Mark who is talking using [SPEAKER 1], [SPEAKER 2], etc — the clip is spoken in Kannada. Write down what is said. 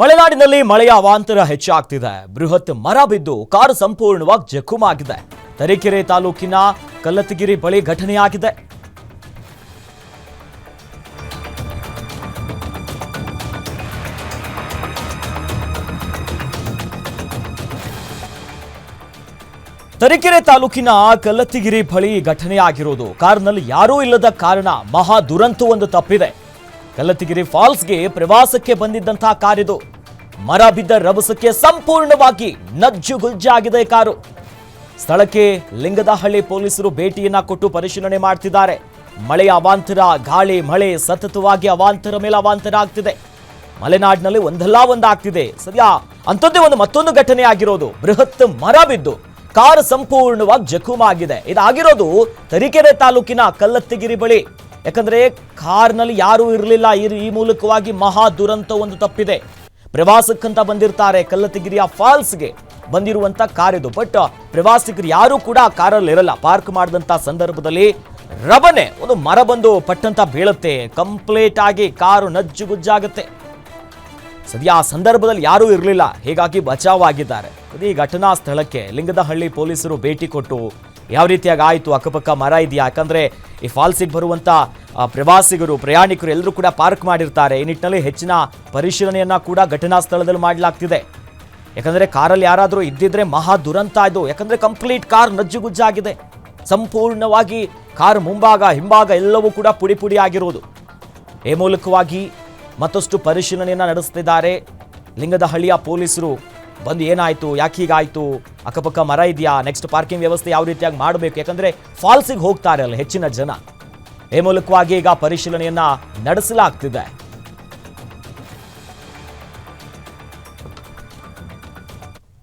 [SPEAKER 1] ಮಲೆನಾಡಿನಲ್ಲಿ ಮಳೆಯ ಅವಾಂತರ ಹೆಚ್ಚಾಗ್ತಿದೆ. ಬೃಹತ್ ಮರ ಬಿದ್ದು ಕಾರು ಸಂಪೂರ್ಣವಾಗಿ ಜಖುಮಾಗಿದೆ ತರೀಕೆರೆ ತಾಲೂಕಿನ ಕಲ್ಲತ್ತಗಿರಿ ಬಳಿ ಘಟನೆಯಾಗಿದೆ. ತರೀಕೆರೆ ತಾಲೂಕಿನ ಕಲ್ಲತ್ತಿಗಿರಿ ಬಳಿ ಘಟನೆಯಾಗಿರೋದು. ಕಾರ್ನಲ್ಲಿ ಯಾರೂ ಇಲ್ಲದ ಕಾರಣ ಮಹಾ ದುರಂತವೊಂದು ತಪ್ಪಿದೆ. ಕಲ್ಲತ್ತಿಗಿರಿ ಫಾಲ್ಸ್ಗೆ ಪ್ರವಾಸಕ್ಕೆ ಬಂದಿದ್ದಂತಹ ಕಾರಿದು. ಮರ ಬಿದ್ದ ರಭಸಕ್ಕೆ ಸಂಪೂರ್ಣವಾಗಿ ನಜ್ಜುಗುಜ್ಜಾಗಿದೆ ಕಾರು. ಸ್ಥಳಕ್ಕೆ ಲಿಂಗದಹಳ್ಳಿ ಪೊಲೀಸರು ಭೇಟಿಯನ್ನ ಕೊಟ್ಟು ಪರಿಶೀಲನೆ ಮಾಡ್ತಿದ್ದಾರೆ. ಮಳೆಯ ಅವಾಂತರ, ಗಾಳಿ, ಮಳೆ ಸತತವಾಗಿ ಅವಾಂತರ ಮೇಲೆ ಅವಾಂತರ ಆಗ್ತಿದೆ. ಮಲೆನಾಡಿನಲ್ಲಿ ಒಂದಲ್ಲ ಒಂದಾಗ್ತಿದೆ ಸರಿಯಾ ಅಂಥದ್ದೇ ಒಂದು ಮತ್ತೊಂದು ಘಟನೆ ಆಗಿರೋದು. ಬೃಹತ್ ಮರ ಬಿದ್ದು ಕಾರ್ ಸಂಪೂರ್ಣವಾಗಿ ಜಖುಮಾಗಿದೆ. ಇದಾಗಿರೋದು ತರೀಕೆರೆ ತಾಲೂಕಿನ ಕಲ್ಲತ್ತಿಗಿರಿ ಬಳಿ. ಯಾಕಂದ್ರೆ ಕಾರ್ನಲ್ಲಿ ಯಾರೂ ಇರಲಿಲ್ಲ. ಈ ಮೂಲಕವಾಗಿ ಮಹಾ ದುರಂತ ಒಂದು ತಪ್ಪಿದೆ. ಪ್ರವಾಸಕ್ಕಂತ ಬಂದಿರ್ತಾರೆ. ಕಲ್ಲತ್ತಿಗಿರಿಯ ಫಾಲ್ಸ್ಗೆ ಬಂದಿರುವಂತ ಕಾರ್ ಇದು ಬಟ್ ಪ್ರವಾಸಿಗರು ಯಾರೂ ಕೂಡ ಕಾರಲ್ಲಿ ಇರಲ್ಲ. ಪಾರ್ಕ್ ಮಾಡಿದಂತ ಸಂದರ್ಭದಲ್ಲಿ ರಬನೆ ಒಂದು ಮರ ಬಂದು ಪಟ್ಟಂತ ಬೀಳುತ್ತೆ. ಕಂಪ್ಲೀಟ್ ಆಗಿ ಕಾರು ನಜ್ಜುಗುಜ್ಜಾಗುತ್ತೆ ಸದ್ಯ ಆ ಸಂದರ್ಭದಲ್ಲಿ ಯಾರೂ ಇರಲಿಲ್ಲ. ಹೀಗಾಗಿ ಬಚಾವಾಗಿದ್ದಾರೆ ಈ ಘಟನಾ ಸ್ಥಳಕ್ಕೆ ಲಿಂಗದಹಳ್ಳಿ ಪೊಲೀಸರು ಭೇಟಿ ಕೊಟ್ಟು ಯಾವ ರೀತಿಯಾಗಿ ಆಯಿತು, ಅಕ್ಕಪಕ್ಕ ಮರ ಇದೆಯಾ? ಯಾಕಂದರೆ ಈ ಫಾಲ್ಸಿಗೆ ಬರುವಂಥ ಪ್ರವಾಸಿಗರು, ಪ್ರಯಾಣಿಕರು ಎಲ್ಲರೂ ಕೂಡ ಪಾರ್ಕ್ ಮಾಡಿರ್ತಾರೆ. ಈ ನಿಟ್ಟಿನಲ್ಲಿ ಹೆಚ್ಚಿನ ಪರಿಶೀಲನೆಯನ್ನು ಕೂಡ ಘಟನಾ ಸ್ಥಳದಲ್ಲಿ ಮಾಡಲಾಗ್ತಿದೆ. ಯಾಕಂದರೆ ಕಾರಲ್ಲಿ ಯಾರಾದರೂ ಇದ್ದಿದ್ರೆ ಮಹಾ ದುರಂತ ಇದು. ಯಾಕಂದರೆ ಕಂಪ್ಲೀಟ್ ಕಾರ್ ನಜ್ಜುಗುಜ್ಜಾಗಿದೆ. ಸಂಪೂರ್ಣವಾಗಿ ಕಾರ್ ಮುಂಭಾಗ, ಹಿಂಭಾಗ ಎಲ್ಲವೂ ಕೂಡ ಪುಡಿ ಪುಡಿ ಆಗಿರುವುದು ಈ ಮೂಲಕವಾಗಿ ಮತ್ತಷ್ಟು ಪರಿಶೀಲನೆಯನ್ನು ನಡೆಸ್ತಿದ್ದಾರೆ. ಲಿಂಗದಹಳ್ಳಿಯ ಪೊಲೀಸರು ಬಂದು ಏನಾಯಿತು, ಯಾಕೆ ಹೀಗಾಯಿತು, ಅಕ್ಕಪಕ್ಕ ಮರ ಇದೆಯಾ ನೆಕ್ಸ್ಟ್ ಪಾರ್ಕಿಂಗ್ ವ್ಯವಸ್ಥೆ ಯಾವ ರೀತಿಯಾಗಿ ಮಾಡಬೇಕು? ಯಾಕಂದ್ರೆ ಫಾಲ್ಸಿಗೆ ಹೋಗ್ತಾರೆ ಅಲ್ಲ ಹೆಚ್ಚಿನ ಜನ. ಈ ಮೂಲಕವಾಗಿ ಈಗ ಪರಿಶೀಲನೆಯನ್ನ ನಡೆಸಲಾಗ್ತಿದೆ.